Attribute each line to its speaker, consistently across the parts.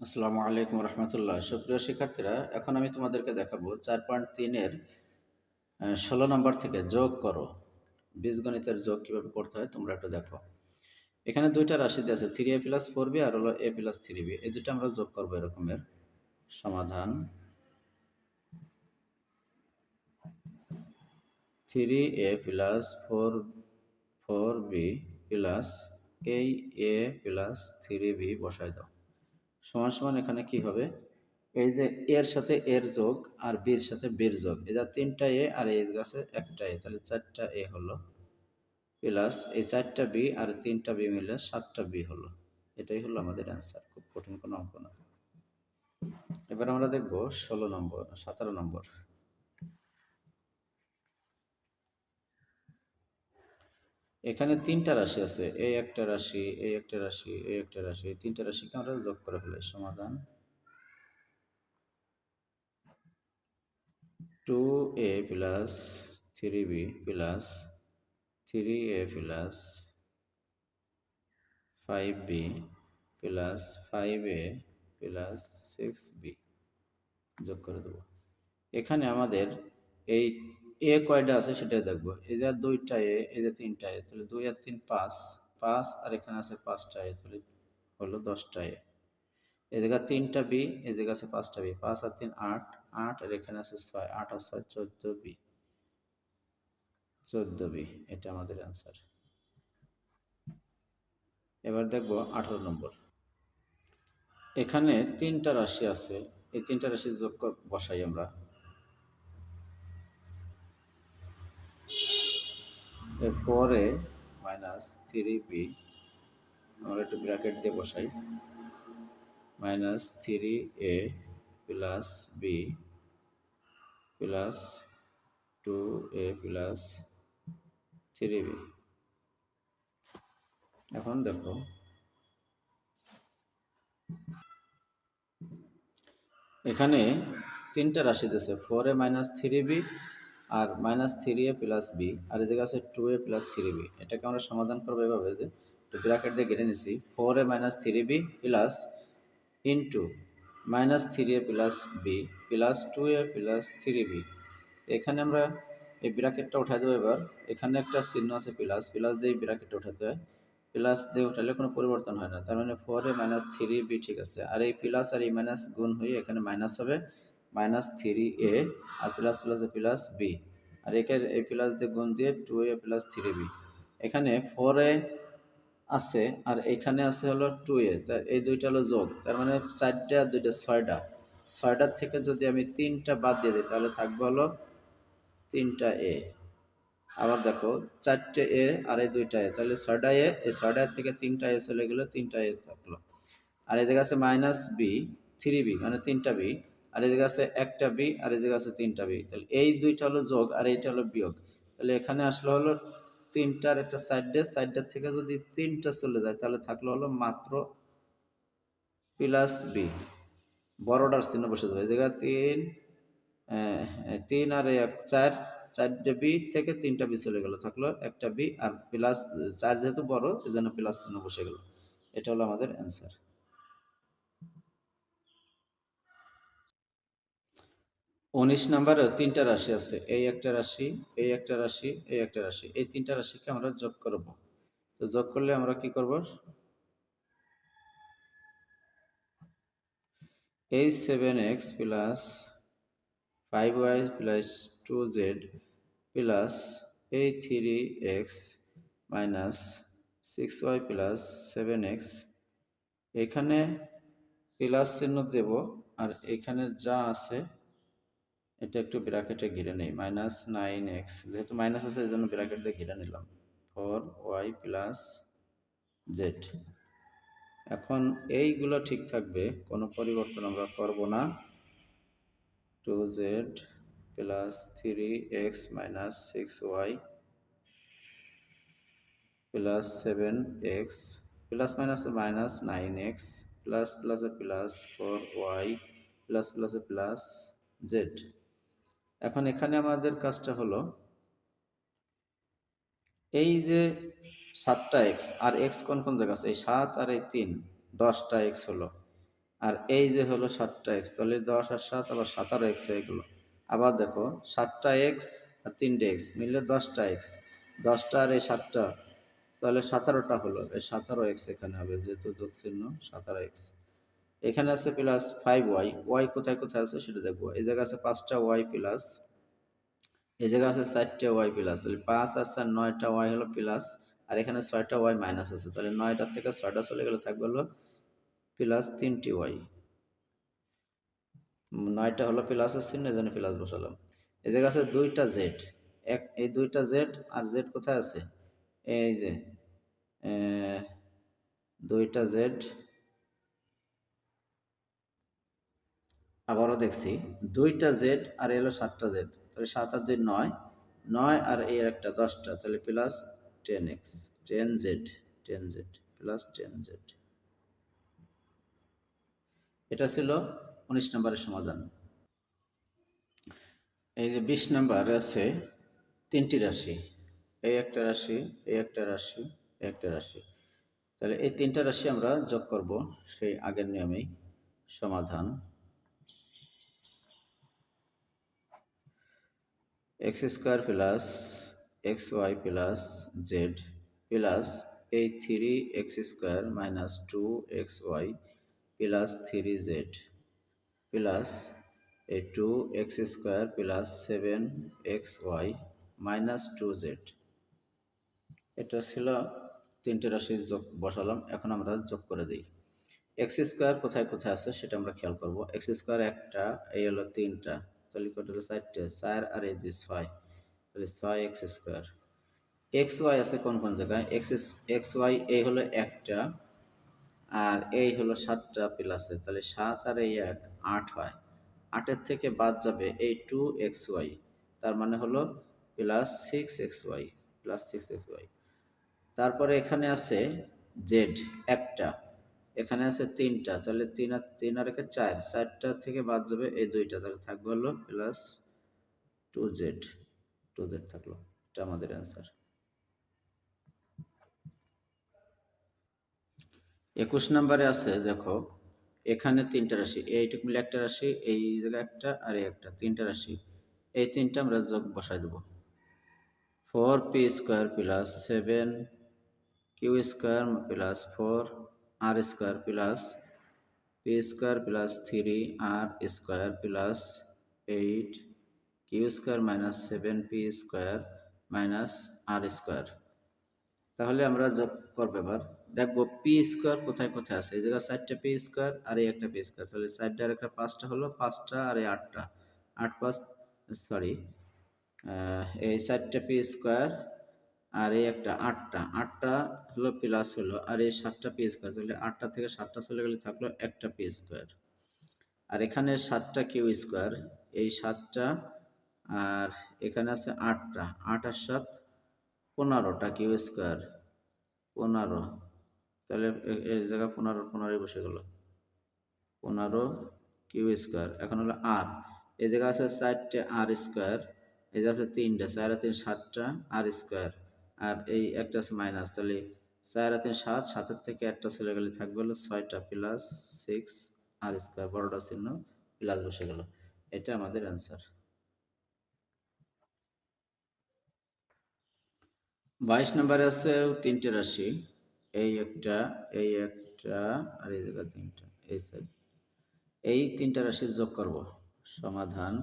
Speaker 1: আসসালামু আলাইকুম রহমতুল্লাহ। সুপ্রিয় শিক্ষার্থীরা, এখন আমি তোমাদেরকে দেখাবো চার পয়েন্ট তিনের ষোলো নম্বর থেকে যোগ করো। বীজগণিতের যোগ কীভাবে করতে হয় তোমরা একটু দেখো। এখানে দুইটা রাশি আছে three A plus four B আর হলো এ প্লাস থ্রি বি এই দুটো আমরা যোগ করব এরকমের সমাধান। Three A plus four four B plus এই এ প্লাস থ্রি বি বসায় দাও। সমান সমান এখানে কি হবে? এই যে এর সাথে এর যোগ আর বির সাথে বির যোগ। এটা তিনটা এ আর এই গাছে একটা এ তাহলে চারটা এ হলো প্লাস এই চারটা বি আর তিনটা বি মিলে সাতটা বি হলো। এটাই হলো আমাদের অ্যান্সার খুব কঠিন কোনো অঙ্ক না এবার আমরা দেখব ষোলো নম্বর, সতেরো নম্বর। এখানে তিনটা রাশি আছে এই একটা রাশি এই একটা রাশি এই একটা রাশি, এই তিনটা রাশিকে আমরা যোগ করে ফেলাই। সমাধান two A plus three B plus three A plus five B plus five A plus six B যোগ করে দেবো। এখানে আমাদের এই এ কয়টা আছে সেটাই দেখব। এই যে দুইটা এ, এই যে তিনটা এ, তাহলে দুই আর তিন পাঁচ পাঁচ আর এখানে আছে পাঁচটা এ, তাহলে হলো দশটা এ। এই জায়গা তিনটা বি, এই জায়গা আছে পাঁচটা বি, পাঁচ আর তিন আট আট আর এখানে আছে ছয়, আট আর ছয় চোদ্দ বি। চোদ্দ বি, এটা আমাদের অ্যান্সার এবার দেখব আঠারো নম্বর। এখানে তিনটা রাশি আছে, এই তিনটা রাশি যোগ বসাই আমরা। Four A minus three B আমরা একটু ব্র্যাকেট দিয়ে বসাই। Minus three A plus B plus two A plus three B এখন দেখো, এখানে তিনটা রাশি দিয়েছে four A minus three B R minus three A plus B আর এদিকে আছে two A plus three B এটাকে আমরা সমাধান করব এভাবে যে ব্র্যাকেট দিয়ে কেটে নিছি। Four A minus three B plus into minus three A plus B plus two A plus three B এখানে আমরা এই ব্র্যাকেটটা উঠাই দেবো এবার। এখানে একটা চিহ্ন আছে প্লাস প্লাস দিয়ে ব্র্যাকেটটা উঠাতে হয়। প্লাস দিয়ে উঠালে কোনো পরিবর্তন হয় না। তার মানে four A minus three B ঠিক আছে। আর এই প্লাস আর এই মাইনাস গুণ হয়ে এখানে মাইনাস হবে। Minus three A R plus plus A plus B আর এখানে এই প্লাস দিয়ে গুণ দিয়ে two A plus three B এখানে ফোর এ আছে আর এখানে আছে হলো টু এ এই দুইটা হলো যোগ। তার মানে চারটে আর দুইটা ছয়টা। ছয়টার থেকে যদি আমি তিনটা বাদ দিয়ে দিই তাহলে থাকবে হলো তিনটা এ আবার দেখো চারটে এ আর এই দুইটা এ তাহলে ছয়টা এ এই ছয়টা থেকে তিনটা এ চলে গেলো তিনটা এ থাকল। আর এদিকে আছে মাইনাস বি থ্রি বি মানে তিনটা বি আর এদিকে আছে একটা বি, আর এদিকে আছে তিনটা বি। তাহলে এই দুইটা হলো যোগ, আর এইটা হলো বিয়োগ। তাহলে এখানে আসলে হলো তিনটার একটা সাইডে সাইডটার থেকে যদি তিনটা চলে যায়, তাহলে থাকল হলো মাত্র প্লাস বি বড়টার চিহ্ন বসে যাবে। এদিকে তিন তিন আর এক, চার চারটে বি থেকে তিনটা বি চলে গেল। থাকল একটা বি আর প্লাস চার যেহেতু বড় এই জন্য প্লাস চিহ্ন বসে গেল। এটা হলো আমাদের অ্যান্সার উনিশ নাম্বারে তিনটা রাশি আছে, এই একটা রাশি, এই একটা রাশি, এই একটা রাশি, এই তিনটা রাশিকে আমরা যোগ করব। তো যোগ করলে আমরা কি করব? এই seven X plus five Y plus two Z plus এই three X minus six Y plus seven X এখানে প্লাস চিহ্ন দেব আর এখানে যা আছে এটা একটু ব্র্যাকেটে ঘিরে নেই। মাইনাস নাইন এক্স যেহেতু মাইনাস আছে এই জন্য ব্র্যাকেট দিয়ে ঘিরে নিলাম। ফোর ওয়াই প্লাস জেড এখন এইগুলো ঠিক থাকবে, কোনো পরিবর্তন আমরা করব না। Two Z plus three X minus six Y plus seven X plus minus minus nine X plus plus plus four Y plus প্লাসে প্লাস জেড এখন এখানে আমাদের কাজটা হলো এই যে সাতটা এক্স, আর এক্স কোন কোন জায়গা আছে? এই সাত আর এই তিন, দশটা এক্স হলো। আর এই যে হলো সাতটা এক্স, তাহলে দশ আর সাত আবার সাতারো এক্স হয়ে গেলো। আবার দেখো, সাতটা এক্স আর তিনটে এক্স মিললে দশটা এক্স, দশটা আর এই সাতটা, তাহলে সতেরোটা হলো। এই সতেরো এক্স এখানে হবে, যেহেতু যোগ চিহ্ন সতেরো এক্স। এখানে আছে প্লাস ফাইভ ওয়াই ওয়াই কোথায় কোথায় আছে সেটা দেখব। এই জায়গায় আছে পাঁচটা ওয়াই প্লাস এই জায়গায় আছে চারটে ওয়াই প্লাস তাহলে পাঁচ আছে নয়টা ওয়াই হলো প্লাস আর এখানে ছয়টা ওয়াই মাইনাস আছে। তাহলে নয়টা থেকে ছয়টা চলে গেলে থাকবে হলো প্লাস তিনটি ওয়াই নয়টা হলো প্লাসের চিহ্ন এই জন্য প্লাস বসালাম। এই জায়গায় আছে দুইটা জেড এক, এই দুইটা জেড আর জেড কোথায় আছে? এই যে দুইটা জেড আবারও দেখছি, দুইটা জেড আর এলো সাতটা জেড তাহলে সাত আর দুই নয় নয় আর এর একটা দশটা, তাহলে plus ten X ten Z ten Z plus ten Z এটা ছিল উনিশ নম্বরের সমাধান। এই যে বিশ নম্বর আছে, তিনটি রাশি, এই একটা রাশি, এই একটা রাশি, এই একটা রাশি। তাহলে এই তিনটা রাশি আমরা যোগ করব, সেই আগের নিয়মেই সমাধান। X square plus X Y plus Z plus এই three X square minus two X Y plus three Z plus এই two X square plus seven X Y minus two Z এটা ছিল তিনটে রাশি যোগ বসালাম, এখন আমরা যোগ করে দিই। এক্স স্কোয়ার কোথায় কোথায় আছে সেটা আমরা খেয়াল করব। এক্স স্কোয়ার একটা, এই হলো তিনটা। তাহলে কত হলো চারটে চার আর এই দুই ছয় তাহলে ছয় এক্স স্কোয়ার এক্স ওয়াই আছে কোন কোন জায়গায় এক্স এক্স ওয়াই এই হলো একটা আর এই হলো সাতটা প্লাসে তাহলে সাত আর এই এক আট হয় আটের থেকে বাদ যাবে এই টু এক্স ওয়াই তার মানে হলো plus six X Y plus six X Y তারপরে এখানে আছে জেড একটা এখানে আছে তিনটা, তাহলে তিন আর তিন আর একে চার, চারটা থেকে বাদ যাবে এই দুইটা, তাহলে থাকবে হলো plus two Z two Z থাকল, এটা আমাদের অ্যান্সার একুশ নম্বরে আছে, দেখো, এখানে তিনটা রাশি এইটুকু মিলে একটা রাশি, এই জায়গায় একটা আর এই একটা, তিনটা রাশি, এই তিনটা আমরা যোগ বসাই দেবো। Four P square plus seven Q square plus four R square plus P square plus three R square plus eight Q square minus seven P square minus R square তাহলে আমরা যোগ করব এবার। দেখব পি স্কোয়ার কোথায় কোথায় আছে? এই জায়গায় চারটে পি স্কোয়ার আর এই একটা পি স্কোয়ার তাহলে চারটে আর একটা পাঁচটা হলো, পাঁচটা আর এই আটটা। আট পাঁচ সরি এই চারটে পি স্কোয়ার আর এই একটা আটটা আটটা হলো প্লাস হলো, আর এই সাতটা পি স্কোয়ার তাহলে আটটা থেকে সাতটা চলে গেলে থাকল একটা পি স্কোয়ার আর এখানে সাতটা কিউ স্কোয়ার এই সাতটা আর এখানে আছে আটটা, আট আর সাত পনেরোটা কিউ স্কোয়ার পনেরো। তাহলে এই জায়গায় পনেরো, পনেরোই বসে গেল। পনেরো কিউ স্কোয়ার এখন হলো আর এই জায়গায় আছে চারটে আর স্কোয়ার এই যে আছে তিনটে, চার তিন, সাতটা আর স্কোয়ার আর এই একটা আছে মাইনাস তাহলে চার তিন সাত, সাতের থেকে একটা চলে গেলে থাকবে হলো ছয়টা প্লাস সিক্স আর স্কোয়ার বড়টা চিহ্ন প্লাস বসে গেল। এটা আমাদের অ্যান্সার বাইশ নম্বরে আছে তিনটে রাশি, এই একটা এই একটা, আর এই জায়গা তিনটা, এই সাইড এই তিনটা রাশি যোগ করব। সমাধান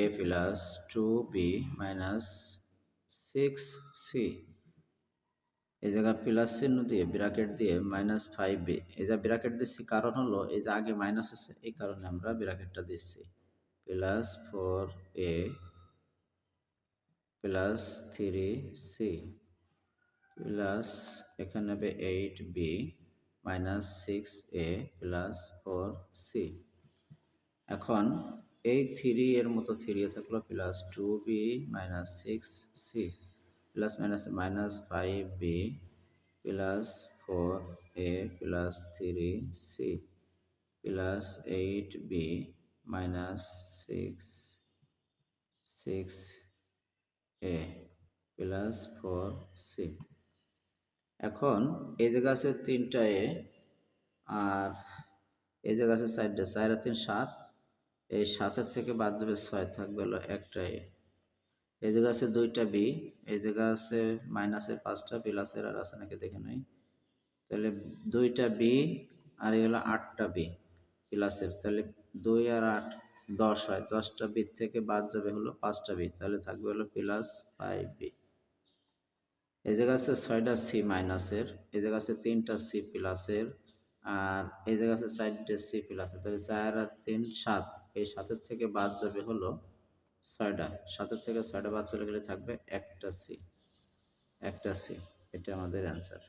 Speaker 1: A plus two B minus six C এই জায়গা প্লাস চিহ্ন দিয়ে ব্রাকেট দিয়ে মাইনাস ফাইভ বি এই যা ব্রাকেট দিচ্ছি কারণ হলো, এই যে আগে মাইনাস আছে, এই কারণে আমরা ব্রাকেটটা দিচ্ছি। Plus four A plus three C plus এখানে হবে eight B minus six A plus four C এখন এই থ্রি এর মতো থ্রি থাকল plus two B minus six C plus minus minus five B plus four A plus three C plus eight B minus six six A plus four C এখন এই জায়গা আছে তিনটা এ আর এই জায়গা আছে চারটে চার আর তিন, সাত। এই সাতের থেকে বাদ যাবে ছয় থাকবে হলো একটা এ এই জায়গা আছে দুইটা বি এই জায়গা আছে মাইনাসের পাঁচটা প্লাসের আর আছে নাকি দেখে নাই। তাহলে দুইটা বি আর এগুলো আটটা বি প্লাসের তাহলে দুই আর আট দশ হয়। দশটা বি থেকে বাদ যাবে হলো পাঁচটা বি তাহলে থাকবে হলো প্লাস ফাইভ বি এই জায়গা আছে ছয়টা সি মাইনাসের এই জায়গা আছে তিনটা সি প্লাসের আর এই জায়গা আছে চারটে সি প্লাসের তাহলে চার আর তিন, সাত। এই সাতের থেকে বাদ যাবে হলো ছয়টা। সাতের থেকে ছয়টা বাদ চলে গেলে থাকবে একটা সি একটা সি এটা আমাদের অ্যান্সার